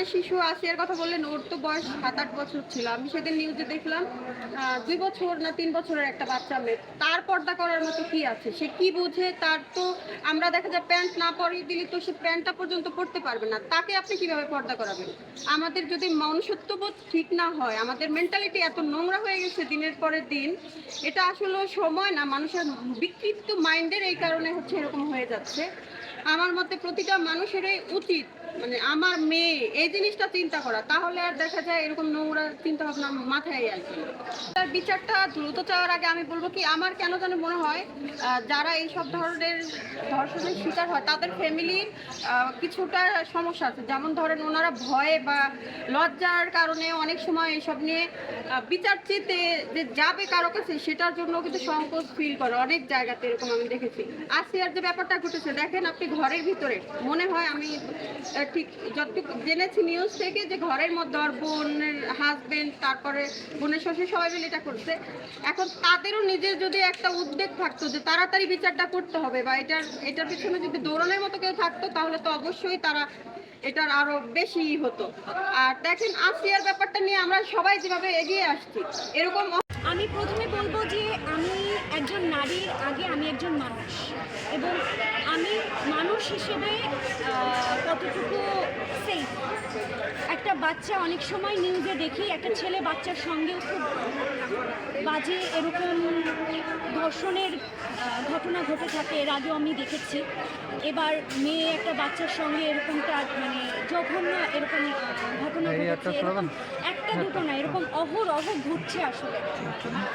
একটা শিশু আসিয়ার কথা বললেন, ওর তো বয়স সাত আট বছর ছিল। আমি সেদিন নিউজে দেখলাম দুই বছর না তিন বছরের একটা বাচ্চা মেয়ে। তার পর্দা করার মতো কি আছে? সে কি বুঝে? তার তো আমরা দেখা যায় প্যান্ট না পরিয়ে দিলে তো সে প্যান্টটা পর্যন্ত পড়তে পারবে না। তাকে আপনি কীভাবে পর্দা করাবেন? আমাদের যদি মনুষ্যত্ববোধ ঠিক না হয়, আমাদের মেন্টালিটি এত নোংরা হয়ে গেছে দিনের পরের দিন, এটা আসলে সময় না, মানুষের বিকৃত মাইন্ডের এই কারণে হচ্ছে এরকম হয়ে যাচ্ছে। আমার মতে প্রতিটা মানুষেরই উচিত মানে আমার মেয়ে এই জিনিসটা চিন্তা করা। তাহলে আর দেখা যায় এরকম নোংরা চিন্তা ভাবনা মাথায় আসবে তার বিচারটা দ্রুত চাওয়ার আগে আমি বলব কি, আমার কেন যেন মনে হয় যারা এই সব ধরনের ধর্ষণের শিকার হয়, তাদের ফ্যামিলির কিছুটা সমস্যা আছে। যেমন ধরেন ওনারা ভয়ে বা লজ্জার কারণে অনেক সময় এইসব নিয়ে বিচার চেতে যে যাবে কারও কাছে, সেটার জন্য কিন্তু সংকোচ ফিল করে। অনেক জায়গাতে এরকম আমি দেখেছি। আসিয়ার যে ব্যাপারটা ঘটেছে, দেখেন আপনি ঘরের ভিতরে, মনে হয় আমি যতটুকু জেনেছি নিউজ থেকে যে ঘরের মধ্যে ওর বোনের হাজবেন্ড তারপরে বোনের শ্বশুর, সবাই মিলে এটা করছে। এখন তাদেরও নিজের যদি একটা উদ্বেগ থাকতো যে তাড়াতাড়ি বিচারটা করতে হবে বা এটার এটার পিছনে যদি দৌড়ানোর মতো কেউ থাকতো, তাহলে তো অবশ্যই তারা এটার আরও বেশি হতো। আর দেখেন, আসিয়ার ব্যাপারটা নিয়ে আমরা সবাই যেভাবে এগিয়ে আসছি, এরকম আমি প্রথমে বলব যে একজন নারীর আগে আমি একজন মানুষ। এবং আমি মানুষ হিসেবে কতটুকু সেফ একটা বাচ্চা অনেক সময় নিউজে দেখি একটা ছেলে বাচ্চার সঙ্গেও খুব বাজে এরকম ধর্ষণের ঘটনা ঘটে থাকে এর আগেও আমি দেখেছি। এবার মেয়ে একটা বাচ্চার সঙ্গে এরকমটা মানে জঘন্য এরকম ঘটনা ঘটেছে। এরকম একটা দুটো না এরকম অহরহ ঘুরছে আসলে।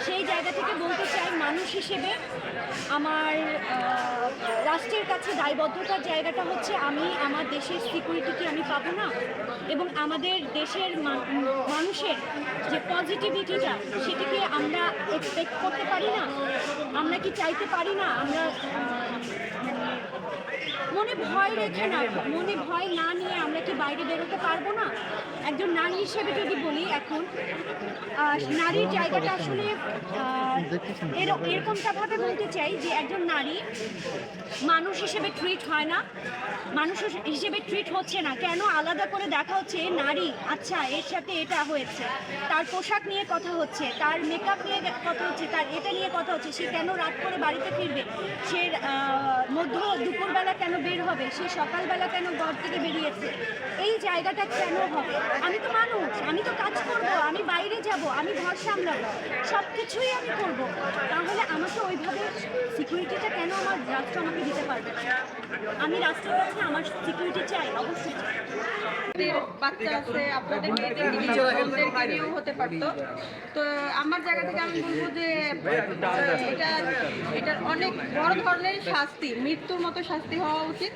সেই জায়গা থেকে বলতে মানুষ হিসেবে আমার রাষ্ট্রের কাছে দায়বদ্ধতার জায়গাটা হচ্ছে আমি, আমার দেশের সিকিউরিটি কি আমি পাবো না এবং আমাদের দেশের মানুষের যে পজিটিভিটিটা সেটিকে এক্সপেক্ট করতে পারি না আমরা কি চাইতে পারি না আমরা মনে ভয় রেখে না মনে ভয় না নিয়ে আমরা কি বাইরে বেরোতে পারব না? একজন নারী হিসেবে যদি বলি এখন নারীর জায়গাটা আসলে আহ, এর- এরকমটা ভাবে বলতে চাই যে একজন নারী মানুষ হিসেবে ট্রিট হয় না মানুষ হিসেবে ট্রিট হচ্ছে না। কেন? আলাদা করে দেখা হচ্ছে নারী আচ্ছা এর সাথে এটা হয়েছে তার পোশাক নিয়ে কথা হচ্ছে তার মেকআপ নিয়ে কথা হচ্ছে, তার এটা নিয়ে কথা হচ্ছে, সে কেন রাত করে বাড়িতে ফিরবে? সে মধ্য দুপুরবেলা কেন বের হবে? সে সকালবেলা কেন ঘর থেকে বেরিয়েছে? এই জায়গাটা কেন হবে? আমি তো মানুষ আমি তো কাজ করব আমি যাব আমি ঘর সামলাবো সব কিছুই আমি করব তাহলে আমাকে ওইভাবে সিকিউরিটিটা কেন আমার রাষ্ট্র আমাকে দিতে পারবে না? আমি রাষ্ট্রের কাছে আমার সিকিউরিটি চাই অবশ্যই চাই। বাচ্চা আছে আপনাদের মেয়েদের হতে পারতো। তো আমার জায়গা থেকে আমি বলব যে এটা অনেক বড় ধরনের শাস্তি মৃত্যুর মতো শাস্তি হওয়া উচিত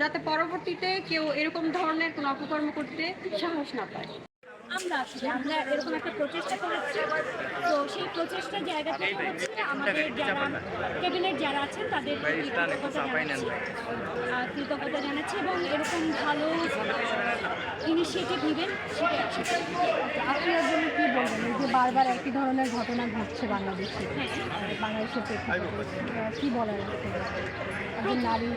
যাতে পরবর্তীতে কেউ এরকম ধরনের কোনো অপকর্ম করতে সাহস না পায়। আমরা আসলে আমরা এরকম একটা প্রচেষ্টা করেছি। তো সেই প্রচেষ্টার জায়গা থেকে হচ্ছে আমাদের যারা ক্যাবিনেট যারা আছেন তাদের কৃতজ্ঞতা জানাচ্ছি। কৃতজ্ঞতা জানাচ্ছি এবং এরকম ভালো ইনিশিয়েটিভ নেবেন। আপনার জন্য কি বলবেন? যে বারবার একই ধরনের ঘটনা ঘটছে বাংলাদেশে বাংলাদেশের প্রেক্ষাপটে কি বলার নারী